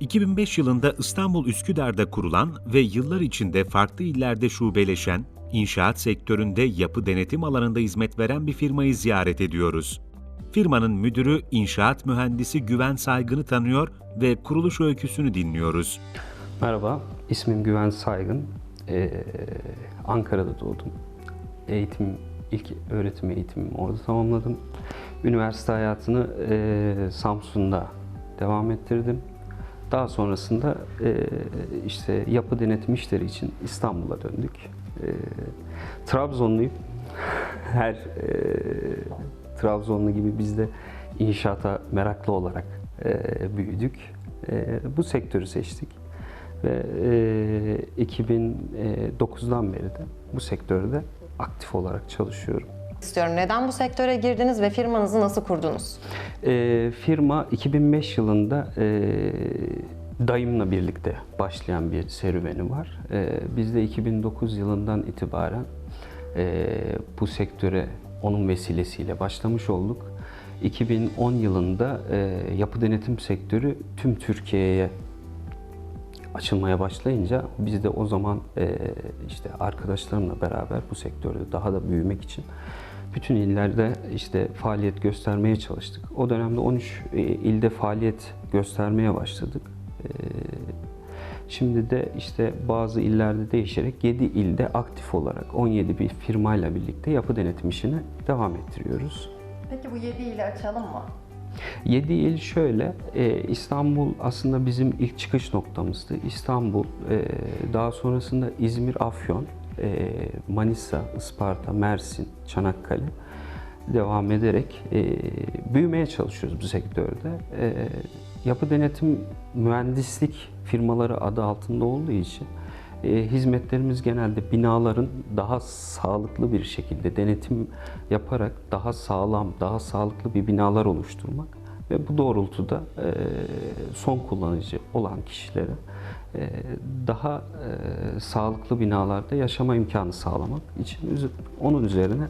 2005 yılında İstanbul Üsküdar'da kurulan ve yıllar içinde farklı illerde şubeleşen, inşaat sektöründe yapı denetim alanında hizmet veren bir firmayı ziyaret ediyoruz. Firmanın müdürü inşaat mühendisi Güven Saygın'ı tanıyor ve kuruluş öyküsünü dinliyoruz. Merhaba, ismim Güven Saygın. Ee, Ankara'da doğdum. Eğitim, ilk öğretim eğitimimi orada tamamladım. Üniversite hayatını e, Samsun'da devam ettirdim. Daha sonrasında e, işte yapı denetim işleri için İstanbul'a döndük. E, Trabzonluyum. Her e, Trabzonlu gibi biz de inşaata meraklı olarak e, büyüdük. E, bu sektörü seçtik ve e, 2009'dan beri de bu sektörde aktif olarak çalışıyorum. istiyorum. Neden bu sektöre girdiniz ve firmanızı nasıl kurdunuz? E, firma 2005 yılında e, dayımla birlikte başlayan bir serüveni var. E, biz de 2009 yılından itibaren e, bu sektöre onun vesilesiyle başlamış olduk. 2010 yılında e, yapı denetim sektörü tüm Türkiye'ye açılmaya başlayınca biz de o zaman e, işte arkadaşlarımla beraber bu sektörde daha da büyümek için bütün illerde işte faaliyet göstermeye çalıştık. O dönemde 13 e, ilde faaliyet göstermeye başladık. E, Şimdi de işte bazı illerde değişerek 7 ilde aktif olarak 17 bir firmayla birlikte yapı denetim işini devam ettiriyoruz. Peki bu 7 ile açalım mı? 7 il şöyle, e, İstanbul aslında bizim ilk çıkış noktamızdı. İstanbul, e, daha sonrasında İzmir, Afyon, Manisa, Isparta, Mersin, Çanakkale devam ederek e, büyümeye çalışıyoruz bu sektörde. E, yapı denetim mühendislik firmaları adı altında olduğu için e, hizmetlerimiz genelde binaların daha sağlıklı bir şekilde denetim yaparak daha sağlam, daha sağlıklı bir binalar oluşturmak ve bu doğrultuda son kullanıcı olan kişilere daha sağlıklı binalarda yaşama imkanı sağlamak için onun üzerine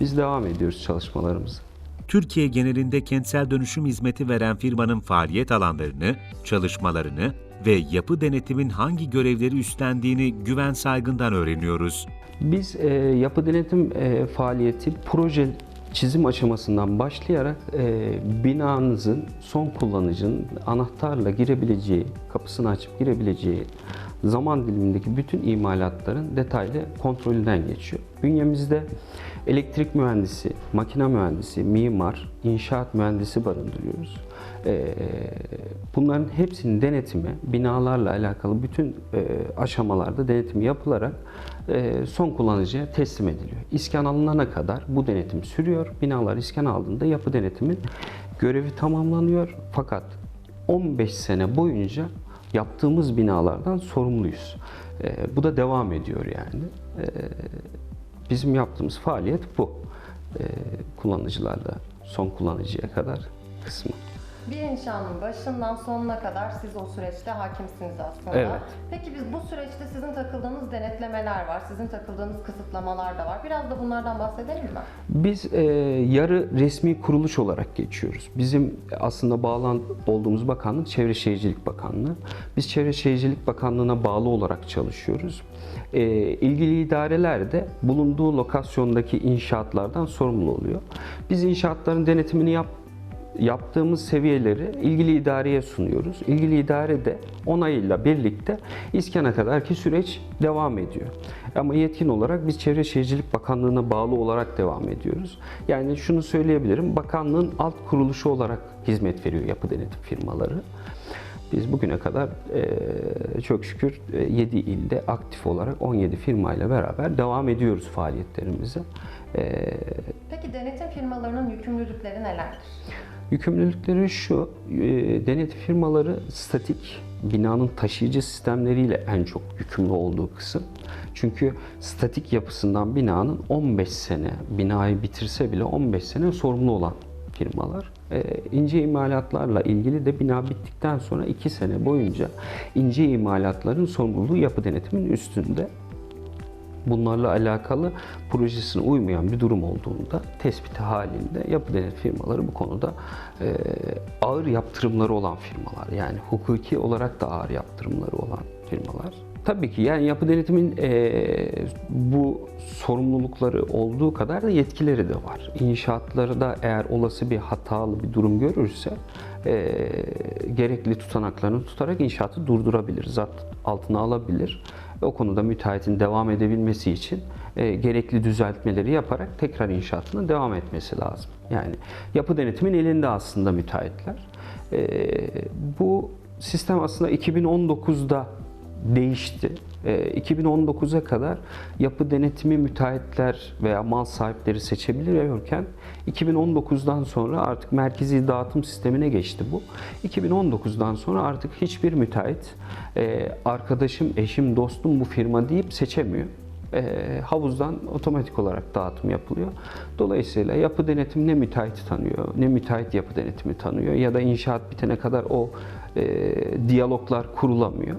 biz devam ediyoruz çalışmalarımızı. Türkiye genelinde kentsel dönüşüm hizmeti veren firmanın faaliyet alanlarını, çalışmalarını ve yapı denetimin hangi görevleri üstlendiğini Güven Saygın'dan öğreniyoruz. Biz e, yapı denetim e, faaliyeti proje çizim aşamasından başlayarak e, binanızın son kullanıcının anahtarla girebileceği, kapısını açıp girebileceği zaman dilimindeki bütün imalatların detaylı kontrolünden geçiyor. Bünyemizde elektrik mühendisi, makine mühendisi, mimar, inşaat mühendisi barındırıyoruz. E, bunların hepsinin denetimi, binalarla alakalı bütün e, aşamalarda denetimi yapılarak e, son kullanıcıya teslim ediliyor. İskan alınana kadar bu denetim sürüyor. Binalar iskan aldığında yapı denetimin görevi tamamlanıyor. Fakat 15 sene boyunca yaptığımız binalardan sorumluyuz. E, bu da devam ediyor yani. E, bizim yaptığımız faaliyet bu. E, kullanıcılarla son kullanıcıya kadar kısmı. Bir inşanın başından sonuna kadar siz o süreçte hakimsiniz aslında. Evet. Peki biz bu süreçte sizin takıldığınız denetlemeler var, sizin takıldığınız kısıtlamalar da var. Biraz da bunlardan bahsedelim mi? Biz e, yarı resmi kuruluş olarak geçiyoruz. Bizim aslında bağlan olduğumuz bakanlık Çevre Şehircilik Bakanlığı. Biz Çevre Şehircilik Bakanlığı'na bağlı olarak çalışıyoruz. E, ilgili idareler de bulunduğu lokasyondaki inşaatlardan sorumlu oluyor. Biz inşaatların denetimini yap yaptığımız seviyeleri ilgili idareye sunuyoruz. İlgili idare de onayıyla birlikte iskana kadarki süreç devam ediyor. Ama yetkin olarak biz Çevre Şehircilik Bakanlığı'na bağlı olarak devam ediyoruz. Yani şunu söyleyebilirim, bakanlığın alt kuruluşu olarak hizmet veriyor yapı denetim firmaları. Biz bugüne kadar eee, çok şükür 7 ilde aktif olarak 17 firmayla beraber devam ediyoruz faaliyetlerimize. Eee Peki denetim firmalarının yükümlülükleri nelerdir? Yükümlülükleri şu, e, denetim firmaları statik binanın taşıyıcı sistemleriyle en çok yükümlü olduğu kısım. Çünkü statik yapısından binanın 15 sene, binayı bitirse bile 15 sene sorumlu olan firmalar. E, ince imalatlarla ilgili de bina bittikten sonra 2 sene boyunca ince imalatların sorumluluğu yapı denetimin üstünde. Bunlarla alakalı projesine uymayan bir durum olduğunda tespiti halinde yapı denet firmaları bu konuda e, ağır yaptırımları olan firmalar yani hukuki olarak da ağır yaptırımları olan firmalar. Tabii ki yani yapı denetimin e, bu sorumlulukları olduğu kadar da yetkileri de var. İnşaatları da eğer olası bir hatalı bir durum görürse e, gerekli tutanaklarını tutarak inşaatı durdurabilir, zapt altına alabilir. O konuda müteahhitin devam edebilmesi için e, gerekli düzeltmeleri yaparak tekrar inşaatına devam etmesi lazım. Yani yapı denetimin elinde aslında müteahhitler. E, bu sistem aslında 2019'da değişti. E, 2019'a kadar yapı denetimi müteahhitler veya mal sahipleri seçebiliyorken 2019'dan sonra artık merkezi dağıtım sistemine geçti bu. 2019'dan sonra artık hiçbir müteahhit e, arkadaşım, eşim, dostum bu firma deyip seçemiyor. E, havuzdan otomatik olarak dağıtım yapılıyor. Dolayısıyla yapı denetimi ne müteahhiti tanıyor, ne müteahhit yapı denetimi tanıyor ya da inşaat bitene kadar o e, diyaloglar kurulamıyor.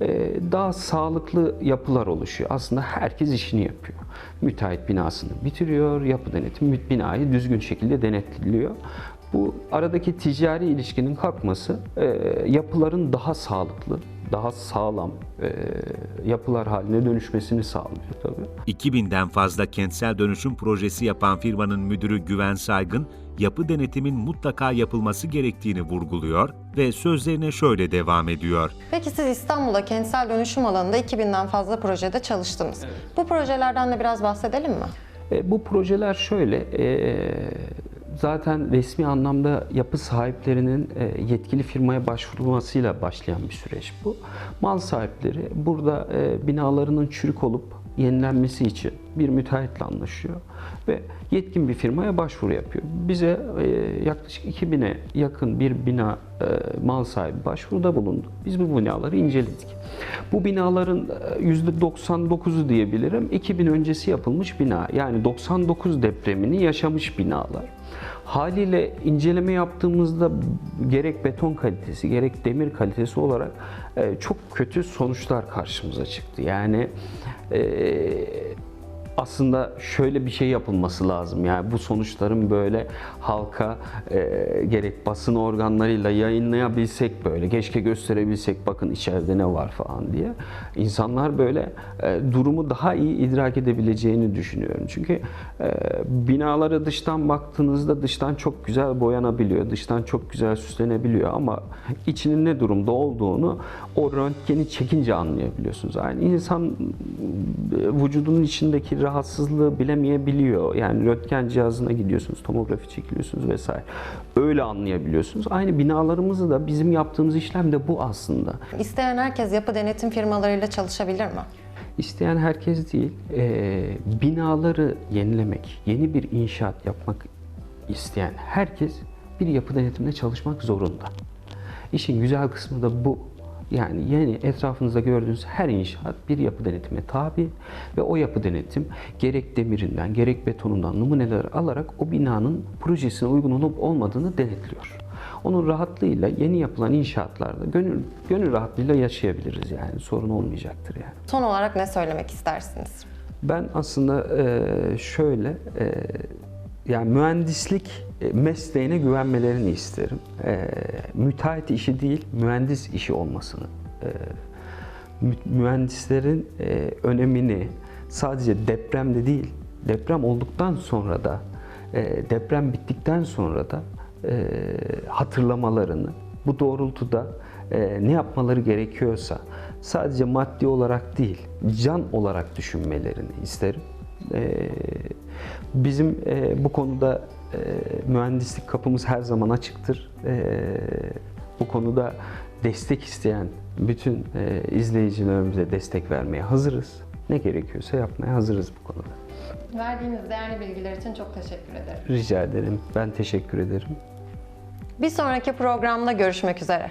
E, daha sağlıklı yapılar oluşuyor. Aslında herkes işini yapıyor. Müteahhit binasını bitiriyor, yapı denetimi binayı düzgün şekilde denetliyor. Bu aradaki ticari ilişkinin kalkması e, yapıların daha sağlıklı, daha sağlam e, yapılar haline dönüşmesini sağlıyor tabii. 2000'den fazla kentsel dönüşüm projesi yapan firmanın müdürü Güven Saygın, yapı denetimin mutlaka yapılması gerektiğini vurguluyor ve sözlerine şöyle devam ediyor. Peki siz İstanbul'da kentsel dönüşüm alanında 2000'den fazla projede çalıştınız. Bu projelerden de biraz bahsedelim mi? E, bu projeler şöyle, e, zaten resmi anlamda yapı sahiplerinin e, yetkili firmaya başvurmasıyla başlayan bir süreç bu. Mal sahipleri burada e, binalarının çürük olup yenilenmesi için bir müteahhitle anlaşıyor ve yetkin bir firmaya başvuru yapıyor. Bize e, yaklaşık 2000'e yakın bir bina e, mal sahibi başvuruda bulundu. Biz bu binaları inceledik. Bu binaların e, %99'u diyebilirim 2000 öncesi yapılmış bina. Yani 99 depremini yaşamış binalar. Haliyle inceleme yaptığımızda gerek beton kalitesi gerek demir kalitesi olarak e, çok kötü sonuçlar karşımıza çıktı. Yani e, aslında şöyle bir şey yapılması lazım. Yani bu sonuçların böyle halka e, gerek basın organlarıyla yayınlayabilsek böyle keşke gösterebilsek bakın içeride ne var falan diye. İnsanlar böyle e, durumu daha iyi idrak edebileceğini düşünüyorum. Çünkü e, binaları dıştan baktığınızda dıştan çok güzel boyanabiliyor, dıştan çok güzel süslenebiliyor ama içinin ne durumda olduğunu o röntgeni çekince anlayabiliyorsunuz. Yani insan e, vücudunun içindeki rahatsızlığı bilemeyebiliyor. Yani röntgen cihazına gidiyorsunuz, tomografi çekiliyorsunuz vesaire. Öyle anlayabiliyorsunuz. Aynı binalarımızı da bizim yaptığımız işlem de bu aslında. İsteyen herkes yapı denetim firmalarıyla çalışabilir mi? İsteyen herkes değil, e, binaları yenilemek, yeni bir inşaat yapmak isteyen herkes bir yapı denetiminde çalışmak zorunda. İşin güzel kısmı da bu. Yani yeni etrafınızda gördüğünüz her inşaat bir yapı denetime tabi ve o yapı denetim gerek demirinden gerek betonundan numuneler alarak o binanın projesine uygun olup olmadığını denetliyor. Onun rahatlığıyla yeni yapılan inşaatlarda gönül, gönül rahatlığıyla yaşayabiliriz yani sorun olmayacaktır yani. Son olarak ne söylemek istersiniz? Ben aslında şöyle yani mühendislik e, mesleğine güvenmelerini isterim. E, müteahhit işi değil, mühendis işi olmasını. e, mü- mühendislerin e, önemini sadece depremde değil, deprem olduktan sonra da, e, deprem bittikten sonra da e, hatırlamalarını, bu doğrultuda e, ne yapmaları gerekiyorsa sadece maddi olarak değil, can olarak düşünmelerini isterim. E, bizim e, bu konuda e, mühendislik kapımız her zaman açıktır. E, bu konuda destek isteyen bütün e, izleyicilerimize destek vermeye hazırız. Ne gerekiyorsa yapmaya hazırız bu konuda. Verdiğiniz değerli bilgiler için çok teşekkür ederim. Rica ederim. Ben teşekkür ederim. Bir sonraki programda görüşmek üzere.